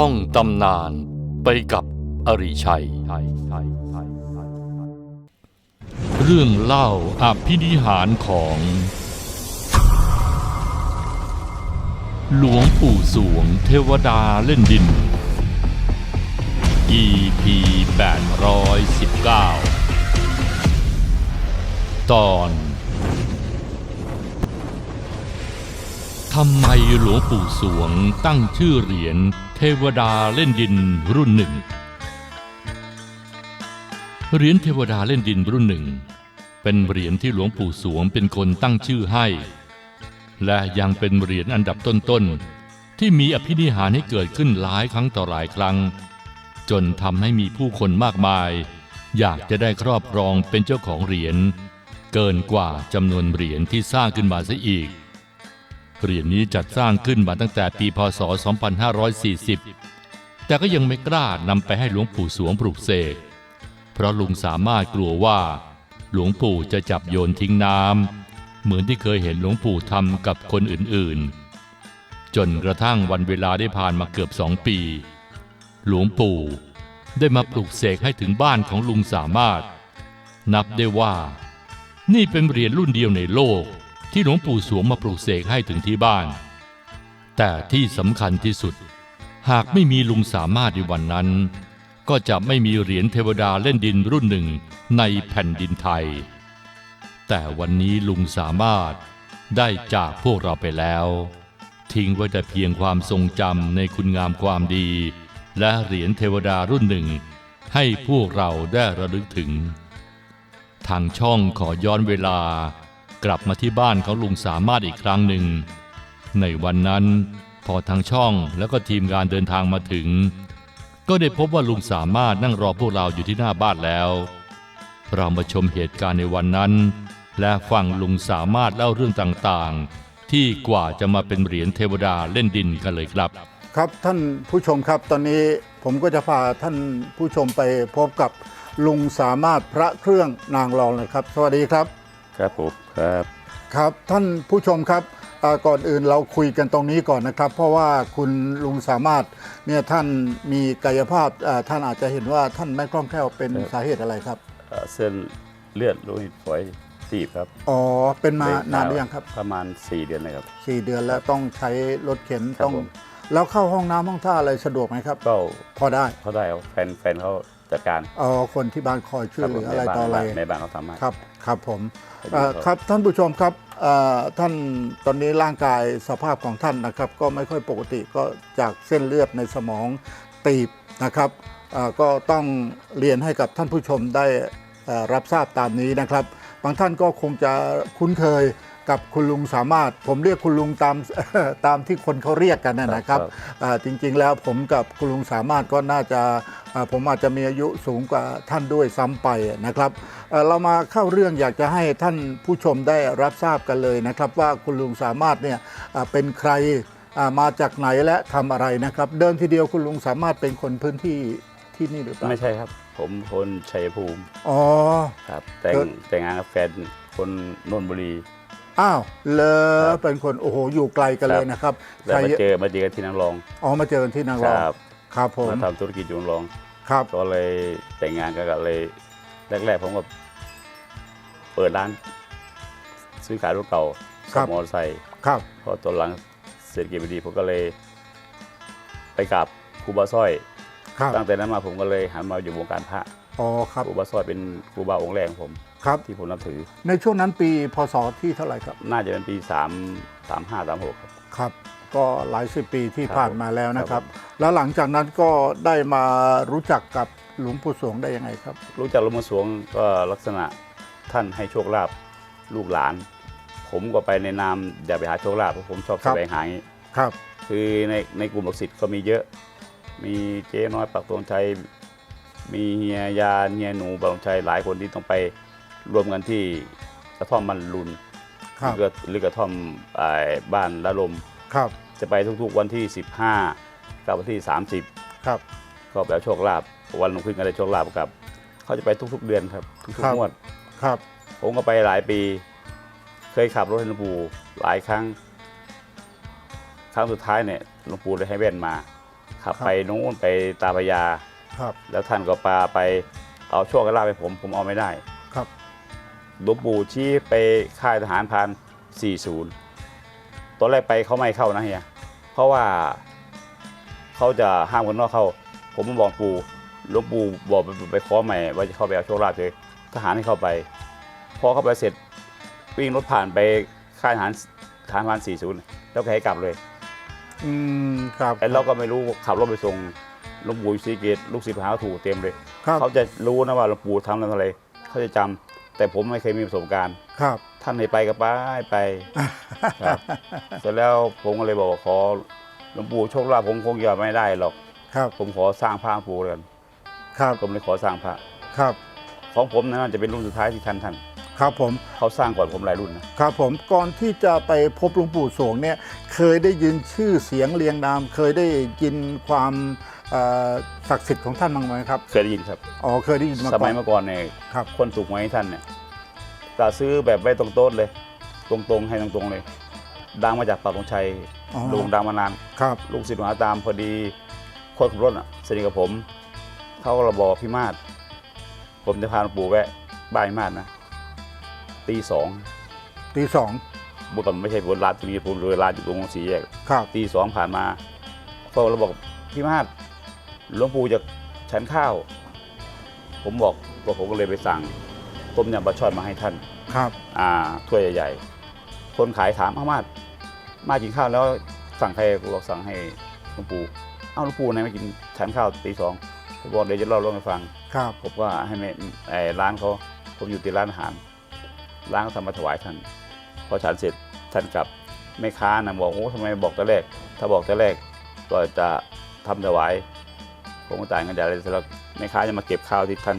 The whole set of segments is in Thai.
ท่องตำนานไปกับอริชัย เรื่องเล่าอภินิหารของ หลวงปู่สวงเทวดาเล่นดิน EP 819 ตอนทำไมหลวงปู่สวงตั้งชื่อเหรียญ ทวดาเล่นดินรุ่นหนึ่งเหรียญเทวดาเล่นดินรุ่นหนึ่ง เป็นเหรียญที่หลวงปู่สวงเป็นคนตั้งชื่อให้ และยังเป็นเหรียญอันดับต้นๆที่มีอภินิหารให้เกิดขึ้นหลายครั้งต่อหลายครั้ง จนทำให้มีผู้คนมากมาย อยากจะได้ครอบครองเป็นเจ้าของเหรียญเกินกว่าจำนวนเหรียญที่สร้างขึ้นมาเสียอีก เหรียญนี้จัดสร้างขึ้นมาตั้งแต่ปีพศ 2540 แต่ก็ยังไม่กล้านำไปให้หลวงปู่สวงปลูกเสก เพราะลุงสามารถกลัวว่า หลวงปู่จะจับโยนทิ้งน้ำเหมือนที่เคยเห็นหลวงปู่ทำกับคนอื่นๆ จนกระทั่งวันเวลาได้ผ่านมาเกือบสองปี หลวงปู่ได้มาปลูกเสกให้ถึงบ้านของลุงสามารถ นับได้ว่า นี่เป็นเหรียญรุ่นเดียวในโลก ที่หลวงปู่สวงมาปลูกเสกให้ถึงที่บ้าน แต่ที่สำคัญที่สุด หากไม่มีลุงสามารถในวันนั้น ก็จะไม่มีเหรียญเทวดาเล่นดินรุ่นหนึ่งในแผ่นดินไทย แต่วันนี้ลุงสามารถได้จากพวกเราไปแล้ว ทิ้งไว้แต่เพียงความทรงจำในคุณงามความดี และเหรียญเทวดารุ่นหนึ่ง ให้พวกเราได้ระลึกถึง ทางช่องขอย้อนเวลา กลับมาที่บ้านของลุงสามารถอีกครั้งหนึ่ง ในวันนั้นพอทางช่องแล้วก็ทีมงานเดินทางมาถึง ก็ได้พบว่าลุงสามารถนั่งรอพวกเราอยู่ที่หน้าบ้านแล้ว เรามาชมเหตุการณ์ในวันนั้น และฟังลุงสามารถเล่าเรื่องต่างๆ ที่กว่าจะมาเป็นเหรียญเทวดาเล่นดินกันเลยครับ ครับท่านผู้ชมครับตอนนี้ผมก็จะพาท่านผู้ชมไปพบกับลุงสามารถพระเครื่องนางรองนะครับ สวัสดีครับ ครับผมครับครับท่านผู้ชมครับอ่าก่อนอื่นเราคุยกันตรงนี้ก่อนนะครับ เพราะว่าคุณลุงสามารถเนี่ยท่านมีกายภาพอ่าท่านอาจจะเห็นว่าท่านไม่คล่องแคล่วเป็นสาเหตุอะไรครับเอ่อเส้นเลือดโลหิตฝอยตีบครับอ๋อเป็นมาได้นานหรือยังครับ ประมาณ 4 เดือนเลยครับสี่เดือนแล้วต้องใช้รถเข็นครับต้องผมแล้วเข้าห้องน้ำห้องท่าอะไรสะดวกไหมครับก็พอได้เขาได้ครับแฟนแฟนเขา จัดการอ๋อคนที่บ้านคอยช่วยเหลืออะไรในบ้านต่ออะไรในบ้านเขาทำให้ครับครับผมขอบคุณเอ่อครับครับท่านผู้ชมครับเอ่อท่านตอนนี้ร่างกายสภาพของท่านนะครับ ก็ไม่ค่อยปกติก็จากเส้นเลือดในสมองตีบนะครับเอ่อก็ต้องเรียนให้กับท่านผู้ชมได้เอ่อรับทราบตามนี้นะครับ บางท่านก็คงจะคุ้นเคย กับคุณลุงสามารถ ผมเรียกคุณลุงตามตามที่คนเขาเรียกกันนะนะครับอ่าจริงๆแล้วผมกับคุณลุงสามารถก็น่าจะอ่าผมอาจจะมีอายุสูงกว่าท่านด้วยซ้ำไปนะครับเอ่อเรามาเข้าเรื่องอยากจะให้ท่านผู้ชมได้รับทราบกันเลยนะครับ ว่าคุณลุงสามารถเนี่ยอ่าเป็นใครอ่ามาจากไหนและทำอะไรนะครับ เดิมทีเดียวคุณลุงสามารถเป็นคนพื้นที่ที่นี่หรือเปล่าไม่ใช่ครับ ผมคนชัยภูมิอ๋อครับแต่งเกิดแต่งงานกับแฟนคนนนทบุรี อ้าวเลครัอบเป็นคนโอ้โหอยู่ไกลกันเลยนะครับแล้วมาใครเจอมาเจอกันที่นางรองอ๋อมาเจอกันที่นางครองรับครับผมมาทำธุรกิจอยู่นางรองครับก็เลยแต่งงานกันก็เลยแรกๆผมก็เปิดร้าน ซื้อขายรถเก่ากับมอเตอร์ไซค์ครับพอตอนหลังเศรษฐกิจไม่ดีผมก็เลย ไปกราบครูบาสร้อย ครับตั้งแต่นั้นมาผมก็เลยหันมาอยู่วงการพระอ๋อครับครูบาสร้อยเป็นครูบาองค์แรกของผม ครับ ที่ผมนับถือ ในช่วงนั้นปีพศที่เท่าไหร่ครับ น่าจะเป็นปีสามสามห้าสามหกครับ ครับ ก็หลายสิบปีที่ครับผ่านมาแล้วนะครับครับแล้วหลังจากนั้นก็ได้มารู้จักกับหลวงปู่สวงได้ยังไงครับ รู้จักหลวงพ่อสวงก็ลักษณะท่านให้โชคลาภลูกหลาน ผมก็ไปในนามอย่าไปหาโชคลาภเพราะผมชอบครัแสบ วงหาอย่างนี้ ครับ คือในในกลุ่มลูกศิษย์ก็มีเยอะ มีเจ๊น้อยปักตวงชัย มีเฮียยาเฮียหนูปักตวงชัยหลายคนที่ต้องไป รวมกันที่กระท่อมมันลุนครับหรือหรือกระท่อมอ่าบ้านละลม ครับจะไปทุกๆวันที่ 15 กับวันที่ครับ30ก็แบบโชคลาภวันลงขึ้นก็ได้โชคลาภกับ เขาจะไปทุกๆเดือนครับทุกครับ ๆงวด ครับผมก็ไปหลายปี เคยขับรถให้หลวงปู่หลายครั้ง ครั้งสุดท้ายเนี่ยหลวงปู่เลยให้แว่นมาขับครับไปนู้นไปตาพระยา ครับแล้วท่านก็ปาไปเอาโชคกระลาภไปผม ผมเอาไม่ได้ ครับ หลวงปู่ชี้ไปค่ายทหารพราน 40 ตอนแรกไปเขาไม่ให้เข้านะเฮียเพราะว่าเขาจะห้ามคนนอกเข้า ผมมาบอกปู่หลวงปู่บอกไปไปขอใหม่ว่าจะเข้าไปเอาโชคลาภเลยทหารให้เข้าไป พอเข้าไปเสร็จวิ่งรถผ่านไปค่ายทหารทหารพราน 40 แล้วก็ให้กลับเลย อืมครับไอ้เราก็ไม่รู้ขับรถไปส่งหลวงปู่อยู่ศรีเกตลูกศิษย์หาถูกเต็มเลยครับเขาจะรู้นะว่าหลวงปู่ทำอะไรเขาจะจำ แต่ผมไม่เคยมีประสบการณ์ ครับ ท่านให้ไปก็ไปไปครับเสร็จแล้วผมก็เลยบอกว่าขอหลวงปู่โชคลาภผมคงจะไม่ได้หรอก ครับ ผมขอสร้างพระให้ปู่เลยกันครับ ผมเลยขอสร้างพระ ครับ ของผมนะน่าจะเป็นรุ่นสุดท้ายที่ท่านท่าน ครับผมเขาสร้างก่อนผมหลายรุ่นนะครับผมก่อนที่จะไปพบหลวงปู่สวงเนี่ยเคยได้ยินชื่อเสียงเรียงนาม เคยได้ยินความเอ่อศักดิ์สิทธิ์ของท่านบ้างไหมครับเคยได้ยินครับ อ๋อเคยได้ยินมาสก่อมัยน เมื่อก่อนเนี่ยครับ คนถูกหวยให้ท่านเนี่ยก็ซื้อแบบไม่ตรงโต๊ดเลย ตรงๆให้ตรงๆเลย ดังมาจากปากของชัยอ๋อโด่งดังมานาน ครับลูกศิษย์มหาตามพอดีคนขับรถอะสนิทกับผม เขาก็ระบอกพี่มาศผมจะพาหลวงปู่แวะบ้านพี่มาศนะ ตีสองตีสองเมื่อก่อนไม่ใช่บนร้านตรงนี้ผมเลยร้านอยู่ตรงสี่แยกครับตีสองผ่านมาเขาเราบอกพี่มาศหลวงปู่จะฉันข้าว ผมบอกว่าผมก็เลยไปสั่ง ต้มยำปลาช่อนมาให้ท่านครับ อ่าถ้วยใหญ่ๆคนขายถามอามาดมากินข้าวแล้วสั่งใครกูบอกสั่งให้หลวงปู่เอ้าหลวงปู่ไหนไม่กินฉันข้าวตีสองผมบอกเดี๋ยวจะเล่าเรื่องให้ฟังครับผมว่าให้แม่ไอ้ร้านเขาผมอยู่ที่ร้านอาหาร ร้านเขาทำมาถวายท่าน พอฉันเสร็จท่านกลับแม่ค้านะบอกโอ้ทำไมบอกแต่แรก ถ้าบอกแต่แรกก็จะทำถวายผมก็ต่างกันอย่างไรสำหรับแม่ค้าจะมาเก็บข้าวที่ท่าน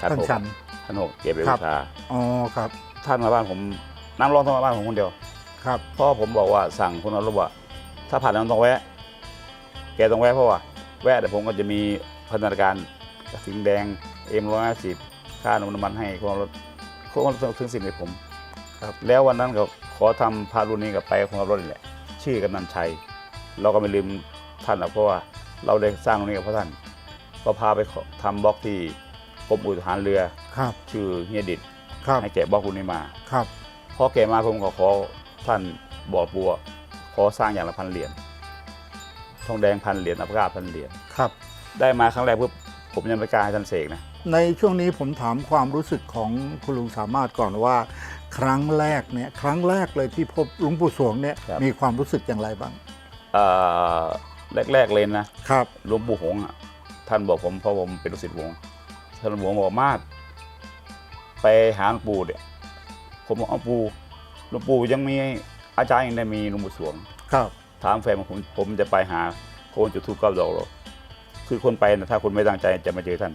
ชั้นท่านหกชันชั้นหกเก็บไปครับูบชาอ๋อครับ ท่านมาบ้านผมนั่งร้องท่านมาบ้านผมคนเดียว ครับเพราะผมบอกว่าสั่งคนเอารถว่า ถ้าผ่านนั้นต้องแวะ แกต้องแวะเพราะว่า แวะแต่ผมก็จะมีพัฒนาการกระถิงแดงเอ็มร้อยห้าสิบค่าน้ำมันให้คนเอารถคน เอารถถึงสิ่งให้ผมครับ แล้ววันนั้นก็ขอทำพารุ่นนี้กับไปคนเอารถนี่แหละ ชื่อกำนันชัย เราก็ไม่ลืมท่านหรอกเพราะว่าเราได้สร้างตรงนี้กับพระท่าน ก็พาไปขอทำบล็อกที่กรมอุทหารเรือ ครับ ชื่อเฮียดิดครับ ให้แกะบล็อกรุ่นนี้มา ครับ พอแกมาผมก็ขอท่านบอกบัว ขอสร้างอย่างละพันเหรียญทองแดงพันเหรียญอัปกาพันเหรียญครับ ได้มาครั้งแรกปุ๊บผมยังไม่กล้าให้ท่านเสกนะ ในช่วงนี้ผมถามความรู้สึกของคุณลุงสามารถก่อนว่า ครั้งแรกเนี่ยครั้งแรกเลยที่พบหลวงปู่สวงเนี่ยมีความรู้สึกอย่างไรบ้างเอ่อแรกๆเลยนะครับ หลวงปู่หงส์อะท่านบอกผมเพราะผมเป็นลูกศิษย์หลวงท่านหลวงบอกมาดไปหาหลวงปู่เนี่ยผมบอกเอาปู่หลวงปู่ยังมีอาจารย์ยังได้มีหลวงปู่สวง ครับถามแฟนผมผมจะไปหาโคนจุดทูปเก้าดอกหรอกคือคนไปนะถ้าคนไม่ตั้งใจจะมาเจอท่าน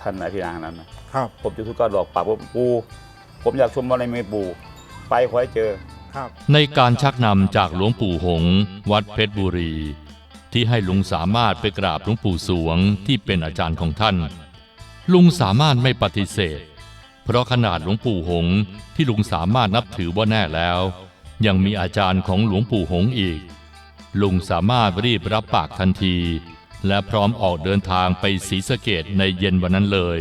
ท่านนายพี่นางนั้นนะครับ ผมจุดทูปเก้าดอกปากว่าปูผมอยากชมอะไรไม่ปูไปขอให้เจอครับ ในการชักนำจากหลวงปู่หงส์วัดเพชรบุรี ที่ให้ลุงสามารถไปกราบหลวงปู่สวงที่เป็นอาจารย์ของท่าน ลุงสามารถไม่ปฏิเสธ เพราะขนาดหลวงปู่หงส์ที่ลุงสามารถนับถือว่าแน่แล้ว ยังมีอาจารย์ของหลวงปู่หงส์อีก ลุงสามารถรีบรับปากทันที และพร้อมออกเดินทางไปศรีสะเกดในเย็นวันนั้นเลย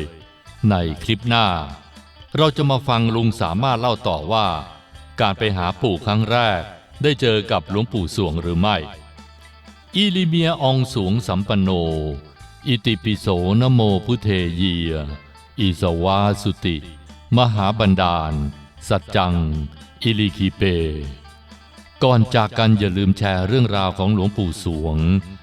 ในคลิปหน้า เราจะมาฟังลุงสามารถเล่าต่อว่า การไปหาปู่ครั้งแรก ได้เจอกับหลวงปู่สวงหรือไม่ อิลิเมียองสวงสัมปันโน อิติปิโสนโมพุเทเยีย อิสวาสุติ มหาบันดาล สัจจัง อิลิคิเป ก่อนจากกันอย่าลืมแชร์เรื่องราวของหลวงปู่สวง